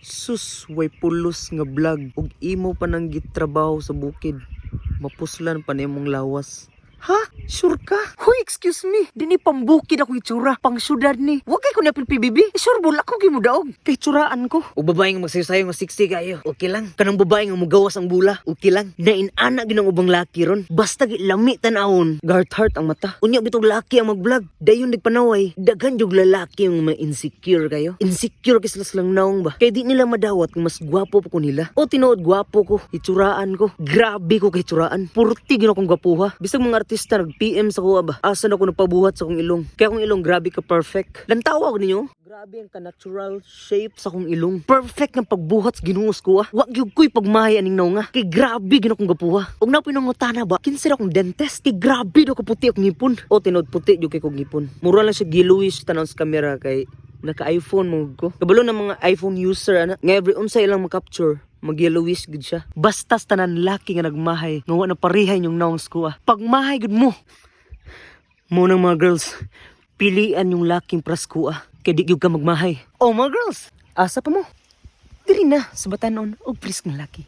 Sus, way pulos nga vlog ug imo pa nang gitrabaho sa bukid. Mapuslan pa nimong lawas. Ha? Sure ka? Hoy, excuse me. Dini pambukid ako itsura. Pang syudad ni. Huwag kay ko na PBB. Sure, bulak ko gimudaog. Kay tsuraan ko. O babae nga magsayo-sayo nga 60 kayo. Okay lang. Kanang babae nga mugawas ang bula. Okay lang. Nainana ginang ubang laki ron. Basta gilami tanawon. Guard heart ang mata. Unya bitong laki ang mag-vlog. Dayon nagpanaway. Daghan yung lalaki yung mga insecure kayo. Insecure kasi sila lang naong ba. Kaya di nila madawat kung mas gwapo pa ko nila. O tinuod gwapo ko. Itsuraan ko. Grabe ko kay tsuraan. Purti gino kong gwapuha. Bisag mga artista nag-PM sa kuha ba. Asan ako napabuhat sa kong ilong. Kaya akong ilong grabe ka perfect. Lantawa ko ninyo. Grabe ang ka-natural shape sa kong ilong. Perfect ng pagbuhat sa ginuos ko ah. Wag yung ko'y pagmahay aning naw nga. Kay grabe gino kong gapuha. Ug na pinangutana ba, kinsira akong dentist. Kay grabe do ko puti akong ngipon. O tinod puti yung kay kong ngipon. Mura lang siya giluwis tanaw sa camera kay naka-iPhone mo ko. Kabalo ng mga iPhone user ana, nga every unsa ilang makapture mag-yellowish gud siya. Bastas tanan laki nga nagmahay, nga na parihay yung naongs ko ah. Pagmahay gud mo. Mo nang mga girls, pilian yung laking prasko ah. Kay di ka magmahay. Oh mga girls, asa pa mo? Diri na sa batanon og priskong laki.